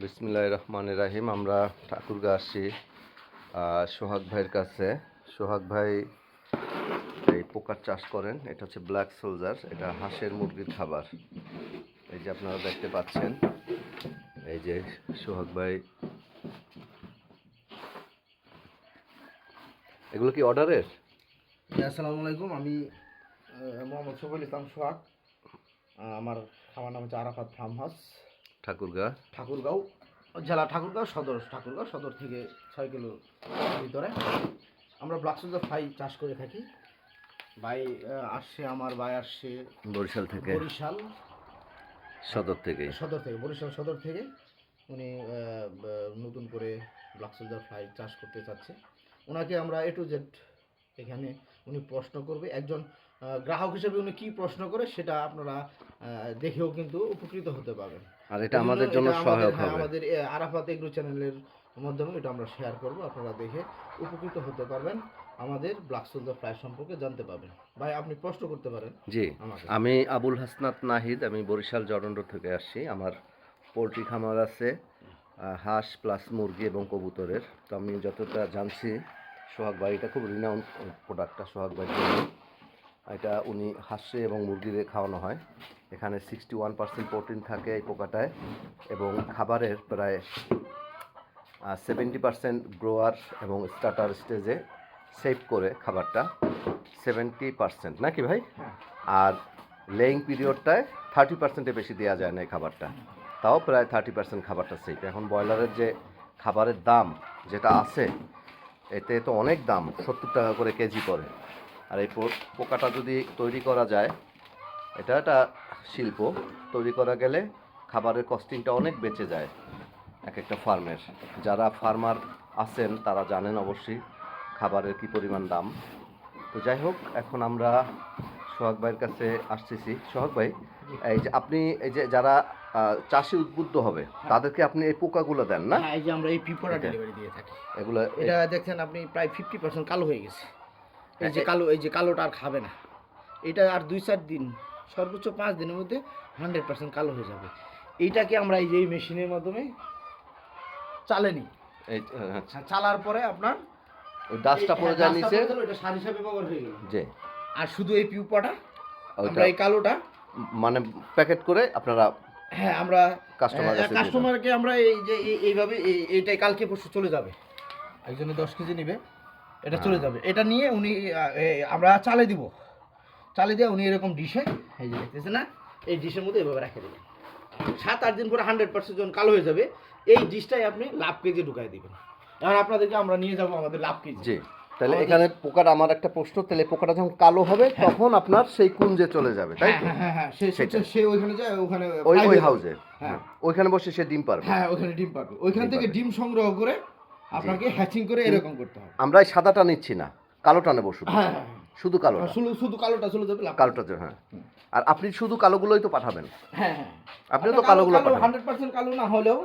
বিসমিল্লাহ রহমান রাহিম আমরা ঠাকুরগা আসছি সোহাগ ভাইয়ের কাছে। সোহাগ ভাই এই পোকার চাষ করেন এটা হচ্ছে ব্ল্যাক সোলজার এটা হাঁসের মুরগির খাবার। এই যে আপনারা দেখতে পাচ্ছেন এই যে সোহাগ ভাই। এগুলো কি অর্ডারের? জি, আসসালামু আলাইকুম আমি মোহাম্মদ সোহাগ। আমার খামার নাম হচ্ছে আরাফাত ফার্ম হাউস। ঠাকুরগা। ঠাকুরগাঁও জেলা ঠাকুরগাঁও সদর ঠাকুরগাঁও সদর থেকে ছয় কিলো ভিতরে। আমরা ব্লাক সুন্দর ফ্রাই চাষ করে থাকি। ভাই আসছে আমার ভাই আসছে বরিশাল থেকে। বরিশাল। সদর থেকে। সদর থেকে বরিশাল সদর থেকে। উনি নতুন করে ব্লাক সোলজার ফ্লাই চাষ করতে চাচ্ছে। ওনাকে আমরা এ টু জেড এখানে উনি প্রশ্ন করবে একজন গ্রাহক হিসেবে উনি কি প্রশ্ন করে সেটা আপনারা দেখেও কিন্তু উপকৃত হতে পারবেন। আর এটা আমাদের জন্য সহায়ক হ্যাঁ, হবে। আমাদের আরাফাত এগ্রো চ্যানেলের মাধ্যমে এটা আমরা শেয়ার করব আপনারা দেখে উপকৃত হতে পারবেন। আমাদের ব্লাক সোলজার ফ্লাই সম্পর্কে জানতে পারবেন। ভাই আপনি প্রশ্ন করতে পারেন জি আমি আবুল হাসনাত নাহিদ আমি বরিশাল জরন্ড থেকে আসছি। আমার পোলট্রি খামার আছে হাঁস প্লাস মুরগি এবং কবুতরের। তো আমি যতটা জানছি সোহাগ ভাই, এটা খুব রিনাউন্ড প্রোডাক্টটা সোহাগ জন্য। এটা উনি হাঁসে এবং মুরগিদের খাওয়ানো হয়। এখানে সিক্সটি ওয়ান পার্সেন্ট প্রোটিন থাকে এই পোকাটায় এবং খাবারের প্রায় সেভেন্টি পার্সেন্ট গ্রোয়ার এবং স্টার্টার স্টেজে সেভ করে খাবারটা। সেভেন্টি পার্সেন্ট নাকি ভাই? আর লেইং পিরিয়ডটায় থার্টি পার্সেন্টে বেশি দেওয়া যায় না এই খাবারটা। তাও প্রায় থার্টি পার্সেন্ট খাবারটা সেফ এখন ব্রয়লারের যে খাবারের দাম যেটা আছে এতে তো অনেক দাম, সত্তর টাকা করে কেজি পড়ে। আর এই পোকাটা যদি তৈরি করা যায়, এটা একটা শিল্প। তৈরি করা গেলে খাবারের কস্টিংটা অনেক বেঁচে যায় এক একটা ফার্মের। যারা ফার্মার আছেন, তারা জানেন অবশ্যই খাবারের কি পরিমাণ দাম। তো যাই হোক, এখন আমরা সোহাগ ভাইয়ের কাছে আসতেছি। সোহাগ ভাই এই যে আপনি এই যে যারা চাষি উদ্বুদ্ধ হবে তাদেরকে আপনি এই পোকাগুলো দেন না? হ্যাঁ এই যে আমরা এই এটা। ডেলিভারি দিয়ে থাকি। এগুলো এটা দেখছেন আপনি প্রায় ফিফটি পার্সেন্ট কালো হয়ে গেছে। এই যে কালো এই যে কালোটা আর খাবে না। এটা আর দুই চার দিন সর্বোচ্চ পাঁচ দিনের মধ্যে হান্ড্রেড পার্সেন্ট কালো হয়ে যাবে। এইটাকে আমরা এই যে এই মেশিনের মাধ্যমে চালে নিই আচ্ছা। হ্যাঁ, চালার পরে আপনার ওই ডাস্টটা পড়ে হ্যাঁ, যায় নিচে। সার হিসাবে ব্যবহার হয়ে গেল। যে আর শুধু এই পিউপাটা? আমরা এই কালোটা? মানে প্যাকেট করে আপনারা হ্যাঁ আমরা কাস্টমার কাস্টমারকে আমরা এই যে এই- এইভাবে এই- এইটাই কালকে পরশু চলে যাবে। একজনে দশ কেজি নেবে। এটা চলে হ্যাঁ। যাবে। এটা নিয়ে উনি আমরা চালে দিব। চালে দিয়ে উনি এরকম ডিশে এই যে দেখতেছেন না এই ডিশের মধ্যে এভাবে রেখে দেবেন। সাত আট দিন পরে হান্ড্রেড পার্সেন্ট যখন কালো হয়ে যাবে এই ডিশটাই আপনি লাভ কেজি ঢুকাই দিবেন। এখন আপনাদেরকে আমরা নিয়ে যাব আমাদের লাভ কেজি। তাহলে এখানে পোকাটা আমার একটা প্রশ্ন তাহলে পোকাটা যখন কালো হবে তখন আপনার সেই কুঞ্জে চলে যাবে তাই হ্যাঁ তো? হ্যাঁ হ্যাঁ হ্যাঁ সে ওইখানে যায় ওখানে ওই ওই হয়ে হাউজে হ্যাঁ। ওইখানে বসে সে ডিম পারবে। হ্যাঁ ওখানে ডিম পারবে। ওইখান থেকে ডিম সংগ্রহ করে আপনাকে হ্যাচিং করে এরকম করতে হবে। আমরা এই সাদাটা নিচ্ছি না কালোটা নেব শুধু হ্যাঁ হ্যাঁ হ্যাঁ। শুধু কালো শুধু শুধু কালোটা চলে যাবে কালোটা যে, হ্যাঁ। আর আপনি শুধু কালোগুলোই তো পাঠাবেন। হ্যাঁ হ্যাঁ। আপনিও তো কালোগুলো হান্ড্রেড পার্সেন্ট কালো না হলেও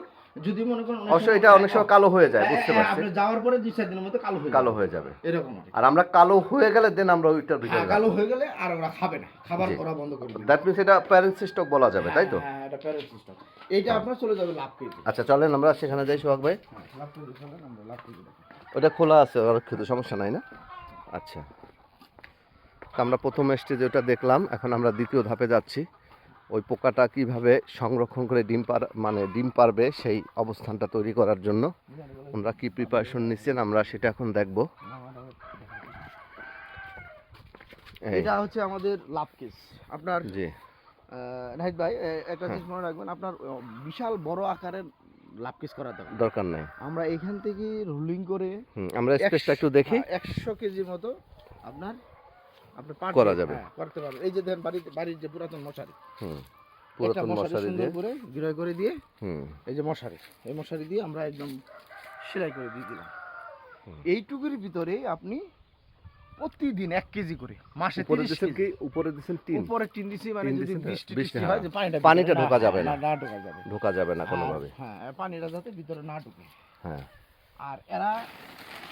যদি মনে করেন অবশ্য এটা অনেক সময় কালো হয়ে যায় হ্যাঁ, বুঝতে হ্যাঁ, পারছি। আপনি যাওয়ার পরে দুই চার দিনের মধ্যে কালো হয়ে কালো। হয়ে যাবে। এরকম আর আমরা কালো হয়ে গেলে দেন আমরা ওইটার ভিতরে হ্যাঁ, কালো হয়ে গেলে আর ওরা খাবে না। খাবার। ওরা বন্ধ করে দিবে। দ্যাট মিনস এটা প্যারেন্টস স্টক বলা যাবে তাই তো? হ্যাঁ এটা প্যারেন্ট সিস্টেম এইটা আপনার চলে যাবে লাভ কেজি আচ্ছা চলেন আমরা সেখানে যাই সোহাগ ভাই। লাভ কেজি চলেন আমরা লাভ কেজি ওটা খোলা আছে খেতে সমস্যা নাই না? আচ্ছা। তো আমরা প্রথম স্টেজে ওটা দেখলাম এখন আমরা দ্বিতীয় ধাপে যাচ্ছি। ওই পোকাটা কীভাবে সংরক্ষণ করে ডিম পার মানে ডিম পারবে সেই অবস্থানটা তৈরি করার জন্য। ওনারা কি প্রিপারেশন নিচ্ছেন আমরা সেটা এখন দেখব। এটা হচ্ছে আমাদের লাভ কেস আপনার জি। নাহিদ ভাই একটা হ্যাঁ। জিনিস মনে রাখবেন আপনার বিশাল বড় আকারের লাভ কেস করা দরকার নাই। আমরা এখান থেকে রুলিং করে আমরা স্পেসটা একটু দেখি। একশো কেজির মতো আপনার করা যাবে। হ্যাঁ, করতে পারবেন। এই যে দেখেন বাড়িতে বাড়ির যে পুরাতন মশারি। হুম পুরাতন মশারি দিয়ে। করে গিরয় করে দিয়ে হুম। এই যে মশারি এই মশারি দিয়ে আমরা একদম সেলাই করে দিয়ে দিলাম। এইটুকুর ভিতরে আপনি প্রতিদিন এক কেজি করে মাসে উপরে 30 দিচ্ছেন কি? উপরে দিচ্ছেন তিন উপরে টিন দিছি মানে যদি বৃষ্টি বৃষ্টি, হ্যাঁ। হয় যে পানিটা পানিটা ঢোকা যাবে না। না ঢোকা যাবে ঢোকা যাবে না কোনোভাবে। হ্যাঁ পানিটা যাতে ভিতরে না ঢুকে। হ্যাঁ। আর এরা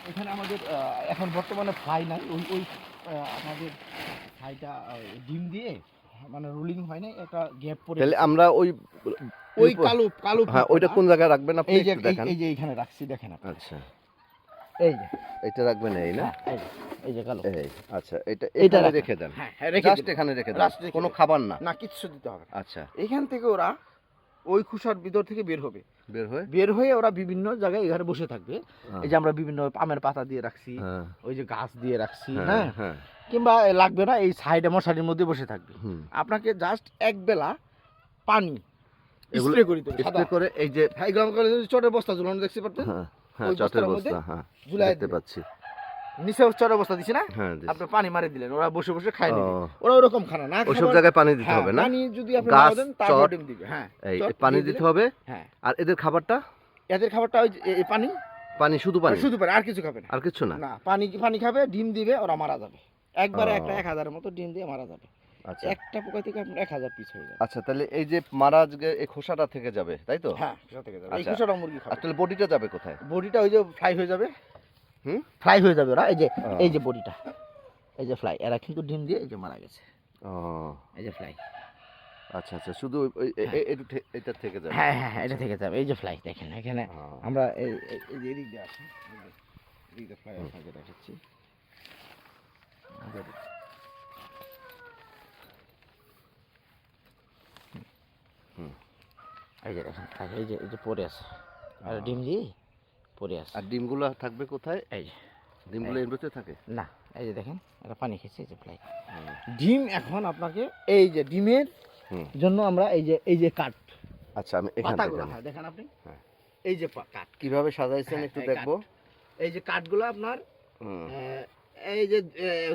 এখানে আমাদের এখন বর্তমানে ফ্লাই নাই। ওই ওই আমাদের ফ্লাইটা ডিম দিয়ে মানে রুলিং হয় না একটা গ্যাপ পড়ে তাহলে আমরা ওই ওই কালো কালো হ্যাঁ ওইটা কোন জায়গায় রাখবেন আপনি? একটু দেখান। এই যে এখানে রাখছি দেখেন আপনি। আচ্ছা। এই যে এটা রাখবেন এই না? হ্যাঁ, এই যে কালো। এই আচ্ছা এটা রাখেন। রেখে দেন। হ্যাঁ হ্যাঁ রেখে জাস্ট এখানে রেখে দেন। কোনো খাবার না। না কিচ্ছু দিতে হবে আচ্ছা। এখান থেকে ওরা ওই খুসার ভিতর থেকে বের হবে। বের হয়ে? বের হয়ে ওরা বিভিন্ন জায়গায় এখানে বসে থাকবে। হ্যাঁ, এই যে আমরা বিভিন্ন পামের পাতা দিয়ে রাখছি হ্যাঁ, ওই যে গাছ দিয়ে রাখছি হ্যাঁ, হ্যাঁ। কিংবা লাগবে না এই সাইডে মশারির মধ্যে বসে থাকবে। আপনাকে জাস্ট এক বেলা পানি স্প্রে করে দিতে স্প্রে করে এই যে হাই গ্রাম করে চটের বস্তা ঝুলানো দেখতে পারতেন হ্যাঁ হ্যাঁ ওই বস্তার মধ্যে বস্তা হ্যাঁ ঝুলাই দেখতে পাচ্ছি। নিচে চটের বস্তা দিছি না? হ্যাঁ আপনি পানি মারি দিলেন ওরা বসে বসে খায় নিবে ওরা ওরকম খানা না ওইসব জায়গায় পানি দিতে হ্যাঁ, হবে না। পানি যদি আপনি না দেন তারপর ডিম দিবে হ্যাঁ। এই পানি দিতে হবে। হ্যাঁ। আর এদের খাবারটা? এদের খাবারটা ওই এই পানি? পানি শুধু পানি? শুধু পানি আর কিছু খাবে না। আর কিছু না? না পানি পানি খাবে ডিম দিবে ওরা মারা যাবে। একবারে একটা এক হাজারের মতো ডিম দিয়ে মারা যাবে। আচ্ছা। একটা পোকা থেকে আপনার এক হাজার পিস হয়ে যাবে। আচ্ছা তাহলে এই যে মারা এই খোসাটা থেকে যাবে তাই তো? হ্যাঁ খোসা থেকে যাবে। এই আচ্ছা। খোসাটা মুরগি খাবে। তাহলে বডিটা যাবে কোথায়? বডিটা ওই যে ফ্রাই হয়ে যাবে। হুম? ফ্রাই হয়ে যাবে ওরা এই যে এই যে বডিটা। এই যে ফ্লাই এরা কিন্তু ডিম দিয়ে এই যে মারা গেছে। ও। এই যে ফ্লাই আচ্ছা আচ্ছা শুধু এ- এটু থেকে যাবে। হ্যাঁ হ্যাঁ হ্যাঁ এটা থেকে যাবে। এই যে ফ্লাই দেখেন এখানে আমরা এই এই- এদিক দিয়ে আসি। এই যে এদিক দিয়ে ফ্লাই আপনাকে দেখাচ্ছি। এই যে দেখেন এই যে এই যে পড়ে আছে। আর ডিম দিয়ে পড়ে আছে। আর ডিমগুলো থাকবে কোথায়? এই ডিমগুলো এর ভিতরে থাকে? না এই যে দেখেন এটা পানি খেয়েছে এই যে ফ্লাই ডিম এখন আপনাকে এই যে ডিমের জন্য আমরা এই যে এই যে কাঠ আচ্ছা আমি এখান থেকে। হ্যাঁ দেখেন আপনি? হ্যাঁ। এই যে কাঠ। কীভাবে সাজাইছেন হ্যাঁ, একটু দেখব? এই যে কাঠগুলো আপনার এই যে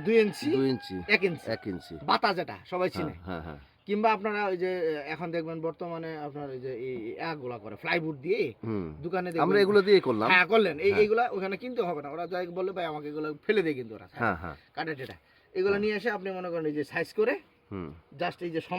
দুই ইঞ্চি দুই ইঞ্চি। এক ইঞ্চি। এক ইঞ্চি। বাতা যেটা সবাই চিনে। হ্যাঁ হ্যাঁ। কিংবা আপনারা ওই যে এখন দেখবেন বর্তমানে আপনার ওই যে এই গুলা করে ফ্লাইবুট দিয়ে দোকানে আমরা এগুলো দিয়ে করলাম। হ্যাঁ করলেন। এই হ্যাঁ। এইগুলা ওখানে কিনতে হবে না। ওরা যাই বলে ভাই আমাকে এগুলো ফেলে দেয় কিন্তু ওরা হ্যাঁ হ্যাঁ। কাটা টেটা এগুলো নিয়ে এসে আপনি মনে করেন এই যে সাইজ করে জাস্ট এই যে সমান